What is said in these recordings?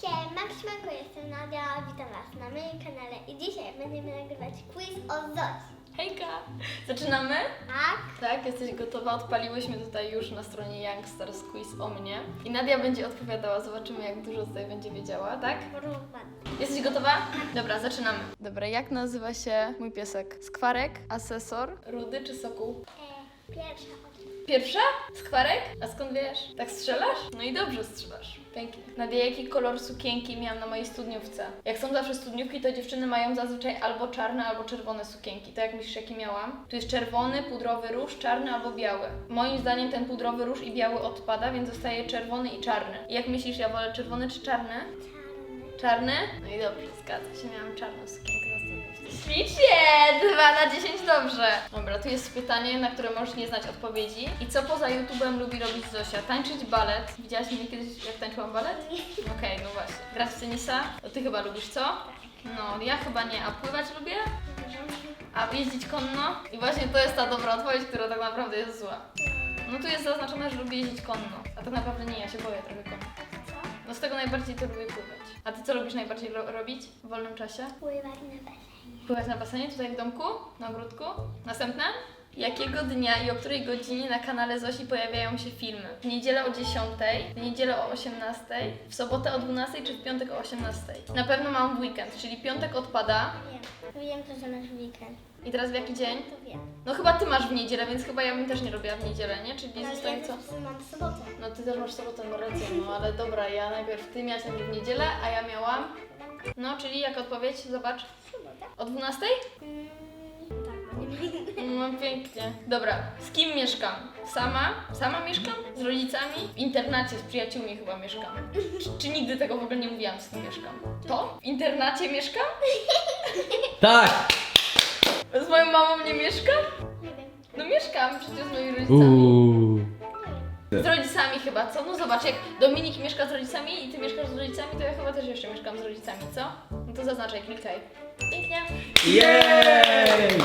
Siema, Siemanko, jestem Nadia, witam Was na moim kanale i dzisiaj będziemy nagrywać quiz o Zosi. Hejka! Zaczynamy? Tak? Tak, jesteś gotowa? Odpaliłyśmy tutaj już na stronie Youngstars quiz o mnie. I Nadia będzie odpowiadała, zobaczymy jak dużo tutaj będzie wiedziała, tak? Porównan. Jesteś gotowa? Dobra, zaczynamy. Dobra, jak nazywa się mój piesek? Skwarek, asesor, rudy czy sokół? E, pierwsza odpowiedź. Pierwsza? Skwarek? A skąd wiesz? Tak strzelasz? No i dobrze strzelasz. Pięknie. Nadia, jaki kolor sukienki miałam na mojej studniówce? Jak są zawsze studniówki, to dziewczyny mają zazwyczaj albo czarne, albo czerwone sukienki. To jak myślisz, jaki miałam? Tu jest czerwony, pudrowy róż, czarny albo biały. Moim zdaniem ten pudrowy róż i biały odpada, więc zostaje czerwony i czarny. I jak myślisz, ja wolę czerwony czy czarny? Czarny. Czarny? No i dobrze, zgadza się, miałam czarną sukienkę. Ślicznie! 2 na 10 dobrze. Dobra, tu jest pytanie, na które możesz nie znać odpowiedzi. I co poza YouTube'em lubi robić Zosia? Tańczyć balet. Widziałaś mnie kiedyś, jak tańczyłam balet? Okej, no właśnie. Grać w tenisa? To ty chyba lubisz, co? No, ja chyba nie. A pływać lubię? A jeździć konno? I właśnie to jest ta dobra odpowiedź, która tak naprawdę jest zła. No tu jest zaznaczone, że lubię jeździć konno. A tak naprawdę nie, ja się boję trochę konno. No z tego najbardziej to lubię pływać. A ty co lubisz najbardziej ro- robić w wolnym czasie? Pływać na basenie. Pływać na basenie tutaj w domku? Na ogródku? Następne? Jakiego dnia i o której godzinie na kanale Zosi pojawiają się filmy? W niedzielę o 10, w niedzielę o 18, w sobotę o 12 czy w piątek o 18? Na pewno mam w weekend, czyli piątek odpada. Wiem. Wiem, to, że masz weekend. I teraz w jaki dzień? To wiem. No chyba ty masz w niedzielę, więc chyba ja bym też nie robiła w niedzielę, nie? Czyli Ale zostaje ja co? mam sobotę. No ty też masz sobotę, no rację, no ale dobra, ja najpierw ty miałaś najpierw w niedzielę, a ja miałam... No, czyli jak odpowiedź? Zobacz. Sobota? O 12? Mm, tak, bo nie wiem. No pięknie. Dobra, z kim mieszkam? Sama? Sama mieszkam? Z rodzicami? W internacie z przyjaciółmi chyba mieszkam. Czy, czy nigdy tego w ogóle nie mówiłam, z kim mieszkam? To? W internacie mieszkam? Tak! Z moją mamą nie mieszkam? Nie wiem. No mieszkam przecież z moimi rodzicami. Uuu. Z rodzicami chyba, co? No zobacz, jak Dominik mieszka z rodzicami i ty mieszkasz z rodzicami, to ja chyba też jeszcze mieszkam z rodzicami, co? No to zaznaczaj, klikaj. Pięknie. Jej!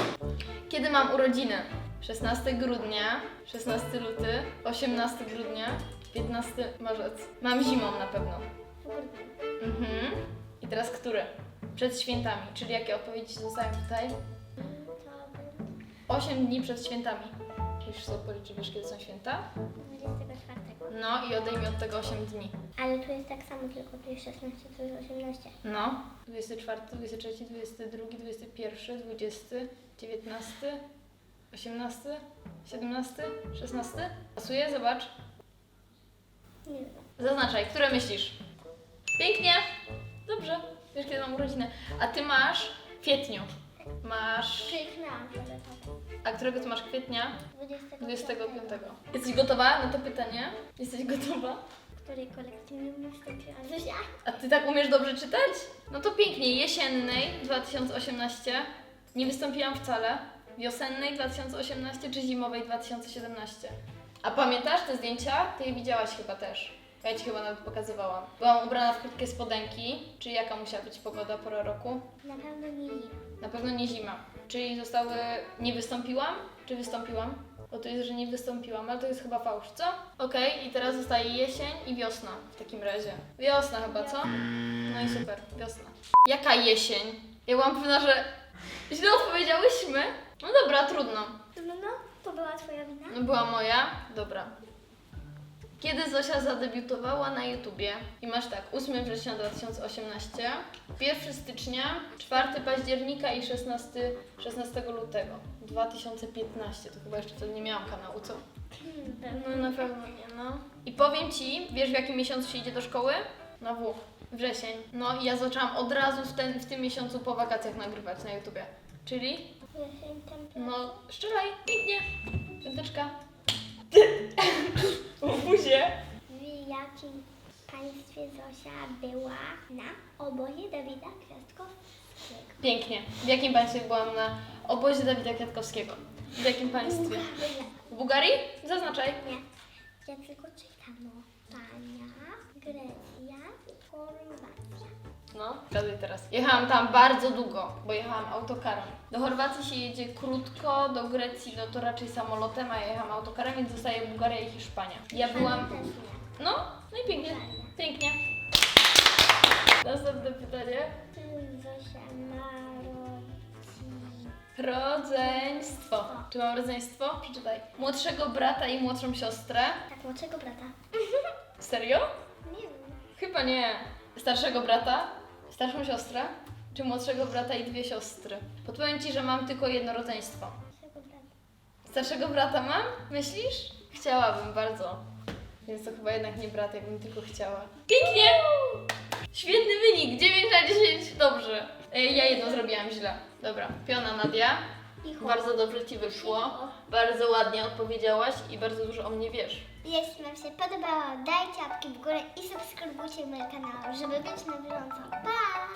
Kiedy mam urodziny? 16 grudnia, 16 luty, 18 grudnia, 15 marzec. Mam zimą na pewno. Mhm. I teraz który? Przed świętami, czyli jakie odpowiedzi zostają tutaj? To 8 dni przed świętami. Musisz sobie policzyć, wiesz kiedy są święta? 24. No i odejmij od tego 8 dni. Ale tu jest tak samo, tylko tu jest 16, tu jest 18. No. 24, 23, 22, 21, 20, 19, 18, 17, 16. Pasuje? Zobacz. Nie wiem. Zaznaczaj, które myślisz? Pięknie! Dobrze, wiesz kiedy mam urodziny. A ty masz w kwietniu. Masz. Kliknęłam. A którego ty masz kwietnia? 25. 25. Jesteś gotowa na to pytanie? Jesteś gotowa? W której kolekcji nie wystąpiła Zuzia? A ty tak umiesz dobrze czytać? No to pięknie. Jesiennej 2018 nie wystąpiłam wcale. Wiosennej 2018 czy zimowej 2017. A pamiętasz te zdjęcia? Ty je widziałaś chyba też. Ja ci chyba nawet pokazywałam. Byłam ubrana w krótkie spodenki. Czy jaka musiała być pogoda, pora roku? Na pewno nie zima. Na pewno nie zima. Czyli zostały. Nie wystąpiłam? Czy wystąpiłam? Bo to jest, że nie wystąpiłam, ale to jest chyba fałsz, co? Okej, i teraz zostaje jesień i wiosna w takim razie. Wiosna chyba, co? No i super, wiosna. Jaka jesień? Ja byłam pewna, że źle odpowiedziałyśmy. No dobra, trudno. No, no, to była twoja wina? No była moja. Dobra. Kiedy Zosia zadebiutowała na YouTubie? I masz tak, 8 września 2018, 1 stycznia, 4 października i 16, 16 lutego 2015. To chyba jeszcze wtedy nie miałam kanału, co? No na pewno nie, no. I powiem Ci, wiesz w jakim miesiącu się idzie do szkoły? Na W. Wrzesień. No i ja zaczęłam od razu w, ten, w tym miesiącu po wakacjach nagrywać na YouTubie. Czyli? No, strzelaj, pięknie. Piąteczka. W buzie. W jakim państwie Zosia była na obozie Dawida Kwiatkowskiego? Pięknie. W jakim państwie byłam na obozie Dawida Kwiatkowskiego? W jakim państwie? W Bułgarii? Zaznaczaj. Nie. Ja tylko czytam. No. Tania, Grecja, Chorwacja. No, zgaduj teraz. Jechałam tam bardzo długo, bo jechałam autokarem. Do Chorwacji się jedzie krótko, do Grecji no to raczej samolotem, a ja jechałam autokarem, więc zostaje Bułgaria i Hiszpania. Ja byłam... Też nie. No, no i pięknie. Pięknie. Zosia ma rodzinę. Rodzeństwo. Czy mam rodzeństwo? Przeczytaj. Młodszego brata i młodszą siostrę. Tak, młodszego brata. Serio? Nie wiem. Chyba nie. Starszego brata? Starszą siostrę? Czy młodszego brata i dwie siostry? Podpowiem Ci, że mam tylko jedno rodzeństwo. Młodszego brata. Starszego brata mam? Myślisz? Chciałabym bardzo. Więc to chyba jednak nie brat, jakbym tylko chciała. Pięknie! Świetny wynik! 9 na 10. Dobrze. E, Ja jedno zrobiłam źle. Dobra. Piona Nadia. Bardzo dobrze Ci wyszło. Bardzo ładnie odpowiedziałaś i bardzo dużo o mnie wiesz. Jeśli Wam się podobało, dajcie łapki w górę i subskrybujcie mój kanał, żeby być na bieżąco. Pa!